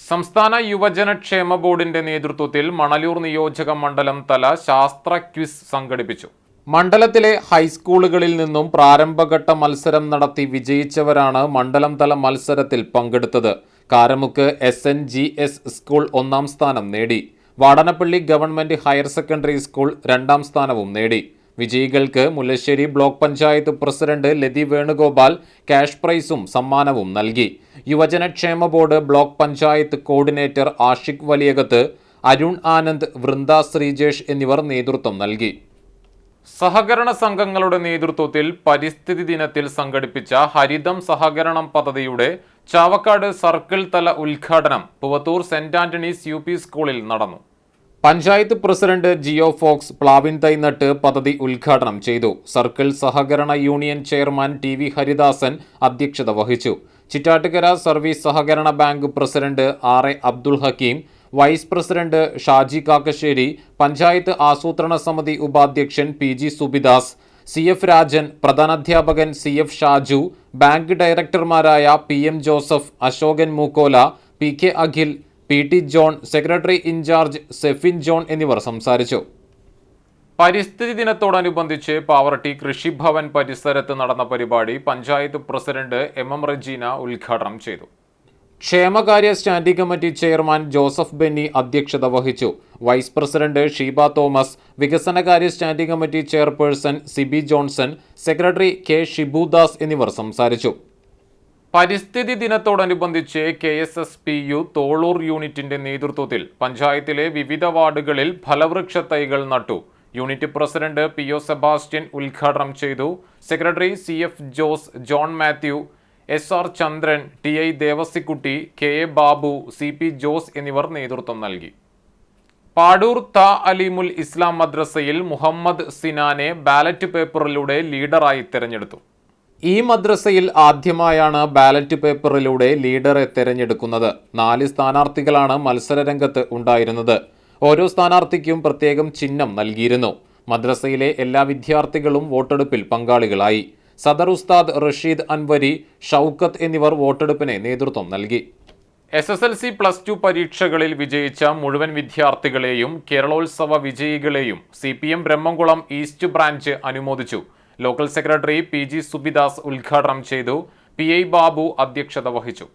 സംസ്ഥാന യുവജന ക്ഷേമ ബോർഡിന്റെ നേതൃത്വത്തിൽ മണലൂർ നിയോജക മണ്ഡലം തല ശാസ്ത്ര ക്വിസ് സംഘടിപ്പിച്ചു. മണ്ഡലത്തിലെ ഹൈസ്കൂളുകളിൽ നിന്നും പ്രാരംഭഘട്ട മത്സരം നടത്തി വിജയിച്ചവരാണ് മണ്ഡലം തല മത്സരത്തിൽ പങ്കെടുത്തത്. Karamukku S N G S school ഒന്നാം സ്ഥാനം നേടി. Vadanappally government higher secondary school രണ്ടാം സ്ഥാനവും നേടി. വിജയികൾക്ക് Mullassery block panchayat president Lathi Venugopal cash പ്രൈസും സമ്മാനവും നൽകി. യുവജനക്ഷേമ board block panchayat coordinator Ashiq Valiyakath Arun Anand Vrinda Sreejesh എന്നിവർ നേതൃത്വം നൽകി. സഹകരണ സംഘങ്ങളുടെ നേതൃത്വത്തിൽ പരിസ്ഥിതി ദിനത്തിൽ സംഘടിപ്പിച്ച ഹരിതം സഹകരണം പദ്ധതിയുടെ ചാവക്കാട് സർക്കിൾ തല ഉദ്ഘാടനം Poovathur saint Antony's U P സ്കൂളിൽ നടന്നു. പഞ്ചായത്ത് പ്രസിഡന്റ് ജിയോ ഫോക്സ് പ്ലാവിൻ തൈ നട്ട് പദ്ധതി ഉദ്ഘാടനം ചെയ്തു. സർക്കിൾ സഹകരണ union chairman T V Haridasan അധ്യക്ഷത വഹിച്ചു. ചിറ്റാട്ടുകര സർവീസ് സഹകരണ bank president R A Abdul Hakeem vice president Shaji Kakkassery panchayat ആസൂത്രണ സമിതി ഉപാധ്യക്ഷൻ P G Subidas C F Rajan പ്രധാനാധ്യാപകൻ C F Shaju bank ഡയറക്ടർമാരായ P M Joseph Ashokan Mookkola P K Akhil P T John secretary in charge Sefin John എന്നിവർ സംസാരിച്ചു. പരിസ്ഥിതി ദിനത്തോടനുബന്ധിച്ച് പാവറട്ടി കൃഷിഭവൻ പരിസരത്ത് നടന്ന പരിപാടി panchayat president M M Rajeena ഉദ്ഘാടനം ചെയ്തു. ക്ഷേമകാര്യ standing committee chairman Joseph Benny അധ്യക്ഷത വഹിച്ചു. വൈസ് പ്രസിഡന്റ് ഷീബ തോമസ് വികസനകാര്യ standing committee chairperson Sibi Johnson secretary K Shibudas എന്നിവർ സംസാരിച്ചു. പരിസ്ഥിതി ദിനത്തോടനുബന്ധിച്ച് K S S P U Tholur യൂണിറ്റിന്റെ നേതൃത്വത്തിൽ പഞ്ചായത്തിലെ വിവിധ വാർഡുകളിൽ ഫലവൃക്ഷ തൈകൾ നട്ടു. Unit president P O Sebastian ഉദ്ഘാടനം ചെയ്തു. Secretary C F Jose John Mathew S R Chandran T I Devassikutty K A Babu C P Jose എന്നിവർ നേതൃത്വം നൽകി. പാടൂർ ത അലിമുൽ ഇസ്ലാം മദ്രസയിൽ മുഹമ്മദ് സിനാനെ ബാലറ്റ് പേപ്പറിലൂടെ ലീഡറായി തിരഞ്ഞെടുത്തു. ഈ മദ്രസയിൽ ആദ്യമായാണ് ബാലറ്റ് പേപ്പറിലൂടെ ലീഡറെ തിരഞ്ഞെടുക്കുന്നത്. നാല് സ്ഥാനാർത്ഥികളാണ് മത്സരരംഗത്ത് ഉണ്ടായിരുന്നത്. ഓരോ സ്ഥാനാർത്ഥിക്കും പ്രത്യേകം ചിഹ്നം നൽകിയിരുന്നു. മദ്രസയിലെ എല്ലാ വിദ്യാർത്ഥികളും വോട്ടെടുപ്പിൽ പങ്കാളികളായി. സദർ ഉസ്താദ് റഷീദ് അൻവരി ഷൗക്കത്ത് എന്നിവർ വോട്ടെടുപ്പിന് നേതൃത്വം നൽകി. S S L C plus two പരീക്ഷകളിൽ വിജയിച്ച മുഴുവൻ വിദ്യാർത്ഥികളെയും കേരളോത്സവ വിജയികളെയും C P M Brahmakulam east branch അനുമോദിച്ചു. Local secretary P G Subidas ഉദ്ഘാടനം ചെയ്തു. പി ഐ ബാബു അധ്യക്ഷത വഹിച്ചു.